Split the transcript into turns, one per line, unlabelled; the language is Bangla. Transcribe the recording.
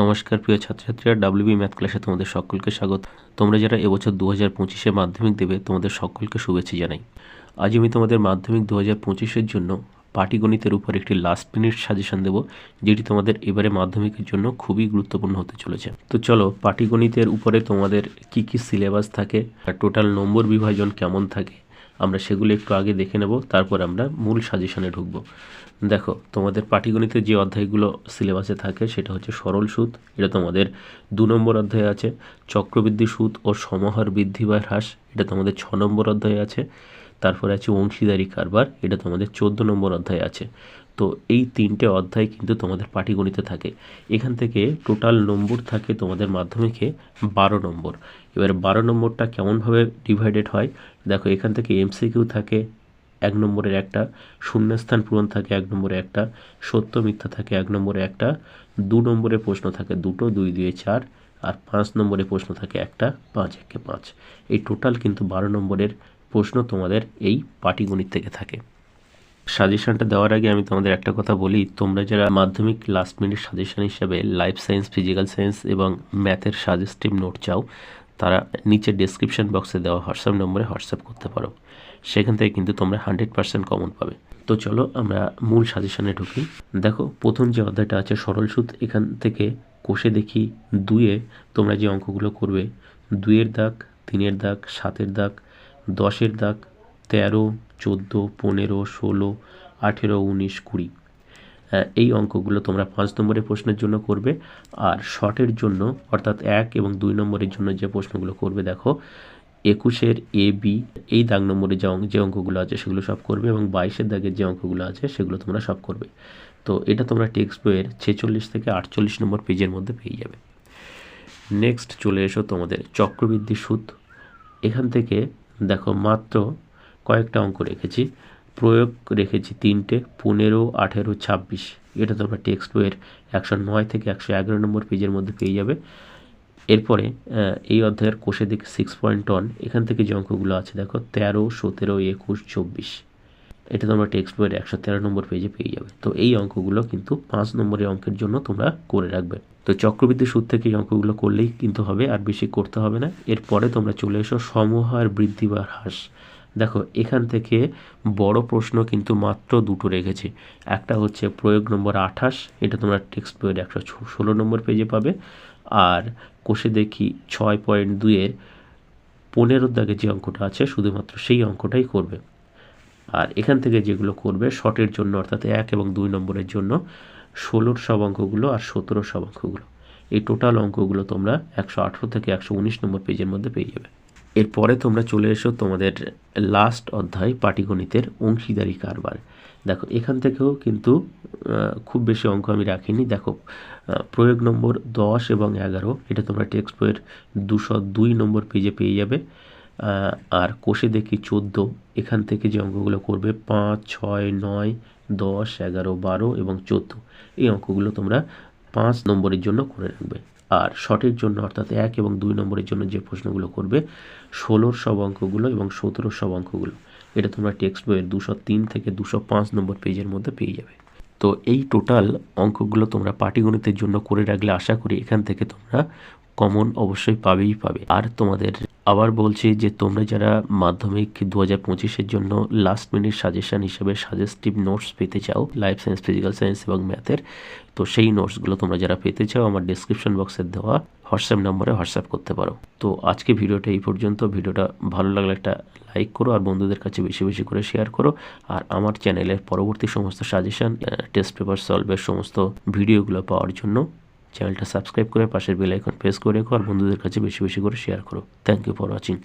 নমস্কার, প্রিয় ছাত্রছাত্রীরা ডাব্লিউবি ম্যাথ ক্লাসে তোমাদের সকলকে স্বাগত। তোমরা যারা এবছর দু হাজার পঁচিশে মাধ্যমিক দেবে, তোমাদের সকলকে শুভেচ্ছা জানাই। আজ আমি তোমাদের মাধ্যমিক দু হাজার পঁচিশের জন্য পাটিগণিতের উপর একটি লাস্ট মিনিট সাজেশন দেবো, যেটি তোমাদের এবারে মাধ্যমিকের জন্য খুবই গুরুত্বপূর্ণ হতে চলেছে। তো চলো, পাটিগণিতের উপরে তোমাদের কি কি সিলেবাস থাকে, আর টোটাল নম্বর বিভাজন কেমন থাকে আমরা সেগুলো একটু আগে দেখে নেব, তারপর আমরা মূল সাজেশনে ঢুকবো। দেখো, তোমাদের পাটিগণিতের যে অধ্যায়গুলো সিলেবাসে থাকে, সেটা হচ্ছে সরল সুদ এটা তোমাদের দু নম্বর অধ্যায়ে আছে। চক্রবৃদ্ধি সুদ ও সমহার বৃদ্ধি বা হ্রাস, এটা তোমাদের ছ নম্বর অধ্যায়ে আছে। তারপরে আছে অংশীদারি কারবার, এটা তোমাদের চোদ্দ নম্বর অধ্যায়ে আছে। তো এই তিনটে অধ্যায় কিন্তু তোমাদের পাটিগণিতে থাকে। এখান থেকে টোটাল নম্বর থাকে তোমাদের মাধ্যমিকে বারো নম্বর এবার বারো নম্বরটা কেমনভাবে ডিভাইডেড হয়? দেখো, এখান থেকে এমসিকিউ থাকে এক নম্বরের একটা, শূন্যস্থান পূরণ থাকে এক নম্বরে একটা, সত্য মিথ্যা থাকে এক নম্বরে একটা, দু নম্বরে প্রশ্ন থাকে দুটো, দুই, দুয়ে চার, আর পাঁচ নম্বরে প্রশ্ন থাকে একটা, পাঁচ, একে পাঁচ। এই টোটাল কিন্তু বারো নম্বরের প্রশ্ন তোমাদের এই পাটিগণিত থেকে থাকে। সাজেশনটা দেওয়ার আগে আমি তোমাদের একটা কথা বলি। তোমরা যারা মাধ্যমিক লাস্ট মিনিট সাজেশন হিসাবে লাইফ সায়েন্স ফিজিক্যাল সায়েন্স এবং ম্যাথের সাজেস্টিভ নোট চাও, তারা নিচে ডেসক্রিপশন বক্সে দেওয়া হোয়াটসঅ্যাপ নম্বরে হোয়াটসঅ্যাপ করতে পারো। সেখান থেকে কিন্তু তোমরা হান্ড্রেড পার্সেন্ট কমন পাবে। তো চলো আমরা মূল সাজেশনে ঢুকি। দেখো, প্রথম যে অধ্যায়টা আছে, সরল সুদ এখান থেকে কোষে দেখি দুয়ে তোমরা যে অঙ্কগুলো করবে, দুইয়ের দাগ, তিনের দাগ, সাতের দাগ, দশের দাগ, তেরো চোদ্দ, পনেরো, ষোলো, আঠেরো, উনিশ, কুড়ি। এই অঙ্কগুলো তোমরা পাঁচ নম্বরের প্রশ্নের জন্য করবে। আর শর্টের জন্য, অর্থাৎ এক এবং দুই নম্বরের জন্য যে প্রশ্নগুলো করবে, দেখো, একুশের এ, বি, এই দাগ নম্বরে যে যে অঙ্কগুলো আছে সেগুলো সব করবে এবং বাইশের দাগের যে অঙ্কগুলো আছে সেগুলো তোমরা সব করবে। তো এটা তোমরা টেক্সট বইয়ের ছেচল্লিশ থেকে আটচল্লিশ নম্বর পেজের মধ্যে পেয়ে যাবে। নেক্সট চলে এসো তোমাদের চক্রবৃদ্ধি সুদ। এখান থেকে, দেখো, মাত্র কয়েকটা অঙ্ক রেখেছি। প্রয়োগ রেখেছি তিনটে, পনেরো, আঠেরো, ছাব্বিশ। এটা তোমরা টেক্সট বইয়ের একশো নয় থেকে একশো এগারো নম্বর পেজের মধ্যে পেয়ে যাবে। এরপরে এই অধ্যায়ের কোষে দিকে সিক্স পয়েন্ট ওয়ান এখান থেকে যে অঙ্কগুলো আছে, দেখো, তেরো, সতেরো, একুশ, চব্বিশ। এটা তোমরা টেক্সট বইয়ের একশো তেরো নম্বর পেজে পেয়ে যাবে। তো এই অঙ্কগুলো কিন্তু পাঁচ নম্বরের অঙ্কের জন্য তোমরা করে রাখবে। তো চক্রবৃদ্ধি সুদ থেকে এই অঙ্কগুলো করলেই কিন্তু হবে, আর বেশি করতে হবে না। এরপরে তোমরা চলে এসো, সমহার বৃদ্ধি বা হ্রাস। দেখো, এখান থেকে বড় প্রশ্ন কিন্তু মাত্র দুটো রেখেছে। একটা হচ্ছে প্রয়োগ নম্বর আঠাশ, এটা তোমরা টেক্সট বইয়ের একশো ষোলো নম্বর পেজে পাবে। আর কোষে দেখি ছয় পয়েন্ট দুইয়ের পনেরো দাগে যে অঙ্কটা আছে, শুধুমাত্র সেই অঙ্কটাই করবে। আর এখান থেকে যেগুলো করবে শর্টের জন্য অর্থাৎ এক এবং দুই নম্বরের জন্য ষোলোর সব অঙ্কগুলো আর সতেরো সব অঙ্কগুলো। এই টোটাল অঙ্কগুলো তোমরা একশো আঠেরো থেকে একশো উনিশ নম্বর পেজের মধ্যে পেয়ে যাবে। এরপরে তোমরা চলে এসো তোমাদের লাস্ট অধ্যায়, পাটিগণিতের অংশীদারি কারবার। দেখো, এখান থেকেও কিন্তু খুব বেশি অঙ্ক আমি রাখিনি। দেখো প্রয়োগ নম্বর দশ এবং এগারো, এটা তোমরা টেক্সট বইয়ের দুশো দুই নম্বর পেজে পেয়ে যাবে। আর কোষে দেখি চোদ্দ, এখান থেকে যে অঙ্কগুলো করবে, পাঁচ, ছয়, নয়, দশ, এগারো, বারো এবং চোদ্দ। এই অঙ্কগুলো তোমরা পাঁচ নম্বরের জন্য করে রাখবে। আর শর্টের জন্য অর্থাৎ এক এবং দুই নম্বরের জন্য যে প্রশ্নগুলো করবে, ষোলোর সব অঙ্কগুলো এবং সতেরোর সব অঙ্কগুলো, এটা তোমরা টেক্সট বইয়ের দুশো তিন থেকে দুশো পাঁচ নম্বর পেজের মধ্যে পেয়ে যাবে। তো এই টোটাল অঙ্কগুলো তোমরা পাটিগণিতের জন্য করে রাখলে আশা করি এখান থেকে তোমরা কমন অবশ্যই পাবেই পাবে। আর তোমাদের আবার বলছি যে তোমরা যারা মাধ্যমিক দু হাজার পঁচিশের জন্য লাস্ট মিনিট সাজেশন হিসেবে সাজেস্টিভ নোটস পেতে চাও লাইফ সায়েন্স ফিজিক্যাল সায়েন্স এবং ম্যাথের তো সেই নোটসগুলো তোমরা যারা পেতে চাও আমার ডিসক্রিপশন বক্সে দেওয়া হোয়াটসঅ্যাপ নম্বরে হোয়াটসঅ্যাপ করতে পারো। তো আজকে ভিডিওটা এই পর্যন্ত। ভিডিওটা ভালো লাগলে একটা লাইক করো আর বন্ধুদের কাছে বেশি বেশি করে শেয়ার করো। আর আমার চ্যানেলের পরবর্তী সমস্ত সাজেশন টেস্ট পেপার সলভের সমস্ত ভিডিওগুলো পাওয়ার জন্য চ্যানেলটা সাবস্ক্রাইব করে পাশের বেল আইকন প্রেস করে রেখো আর বন্ধুদের কাছে বেশি বেশি করে শেয়ার করো। Thank you for watching